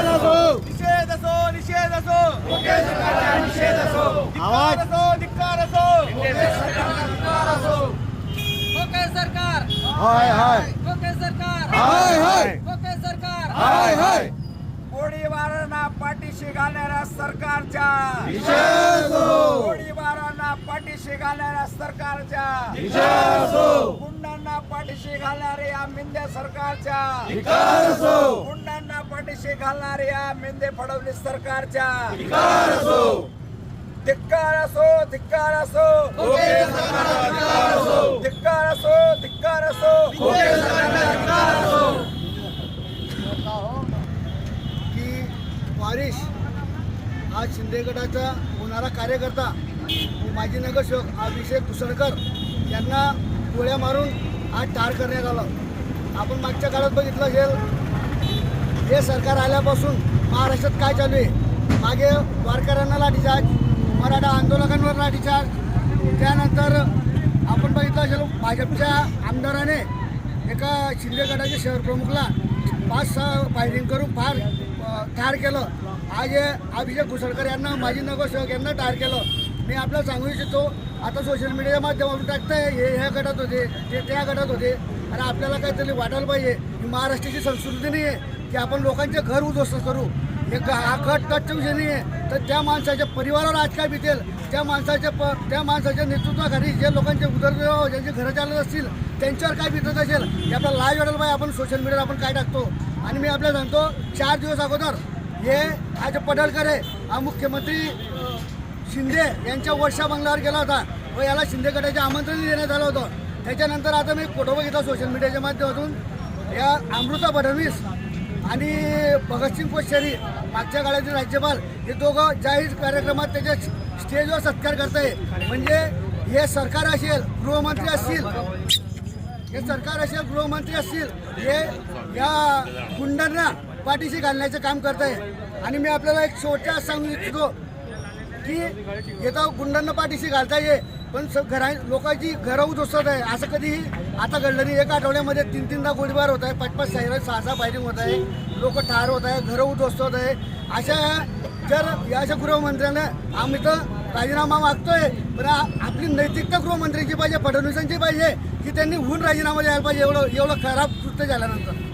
निषेध असो निषेध असो निषेध असो आवाज. असो धिक्कार असो कोकण सरकार. हाय हाय. कोकण सरकार. हाय हाय. कोकण सरकार. हाय हाय. गोळीबारांना पाठीशी घालणाऱ्या सरकारच्या. गोळीबारांना पाठीशी घालणाऱ्या सरकारच्या. गुंडांना पाठीशी घालणाऱ्या या मिंद्या सरकारच्या. पाठीशी घालणाऱ्या या मिंदे फडणवीस सरकारच्या. विकार असो. धिक्कार असो धिक्कार असो. धिक्कार असो. धिक्कार असो की वारिश हा शिंदे गटाचा होणारा कार्यकर्ता माजी नगरसेवक अभिषेक कुसळकर यांना गोळ्या मारून आज ठार करण्यात आलं. आपण मागच्या काळात बघितलं असेल हे सरकार आल्यापासून महाराष्ट्रात काय चालू आहे? मागे वारकऱ्यांना लाठीचार्ज मराठा आंदोलकांवर लाठीचार्ज त्यानंतर आपण बघितलं असेल भाजपच्या आमदाराने एका शिंदे गटाच्या शहर प्रमुखला पाच सहा फायरिंग करून फार ठार केलं. आज हे अभिषेक घुसळकर यांना माजी नगरसेवक यांना ठार केलं. मी आपल्याला सांगू इच्छितो आता सोशल मीडियाच्या माध्यमातून टाकतंय हे ह्या गटात होते ते त्या गटात होते. आणि आपल्याला काहीतरी वाटायला पाहिजे. ही महाराष्ट्राची संस्कृती नाही आहे की आपण लोकांचे घर उद्ध्वस्त करू. हे हा कट कटचा विषय नाही आहे तर त्या माणसाच्या परिवारावर आज काय बितेल? त्या माणसाच्या प त्या माणसाच्या नेतृत्वाखाली जे लोकांचे उदरनिर्वाह हो, ज्यांचे घरं चालत असतील त्यांच्यावर काय बितत असेल? हे आपला लाईव्ह वाटायला पाहिजे आपण सोशल मीडियावर आपण काय टाकतो? आणि मी आपल्याला सांगतो चार दिवस अगोदर हे आज पडळकर आहे हा मुख्यमंत्री शिंदे यांच्या वर्षा बंगल्यावर गेला होता. व याला शिंदे गटाचे आमंत्रण देण्यात आलं होतं. त्याच्यानंतर आता मी फोटो बघितला सोशल मीडियाच्या माध्यमातून. या अमृता फडणवीस आणि भगतसिंग कोश्यारी मागच्या काळातील राज्यपाल हे दोघं जाहीर कार्यक्रमात त्याच्या स्टेजवर सत्कार करताय. म्हणजे हे सरकार असेल गृहमंत्री असतील हे सरकार असेल गृहमंत्री असतील हे या गुंडांना पाठीशी घालण्याचं काम करत आहे आणि मी आपल्याला एक शेवटच्या सांगू इच्छितो की येतं गुंडांना पाठीशी घालता ये पण स घरा लोकांची घरं उद्ध्वस्त आहे. असं कधीही आता घडलं नाही. एका आठवड्यामध्ये तीन तीनदा गोळीबार होत आहे. पाच पाच सहा सहा सहा फायरिंग होत आहे. लोक ठार होत आहे. घरं उद्ध्वस्त होत आहे. अशा जर या अशा गृहमंत्र्यांना आम्ही तर राजीनामा मागतोय. पण आपली नैतिकता गृहमंत्र्यांची पाहिजे फडणवीसांची पाहिजे की त्यांनी होऊन राजीनामा द्यायला पाहिजे. एवढं एवढं खराब कृत्य झाल्यानंतर.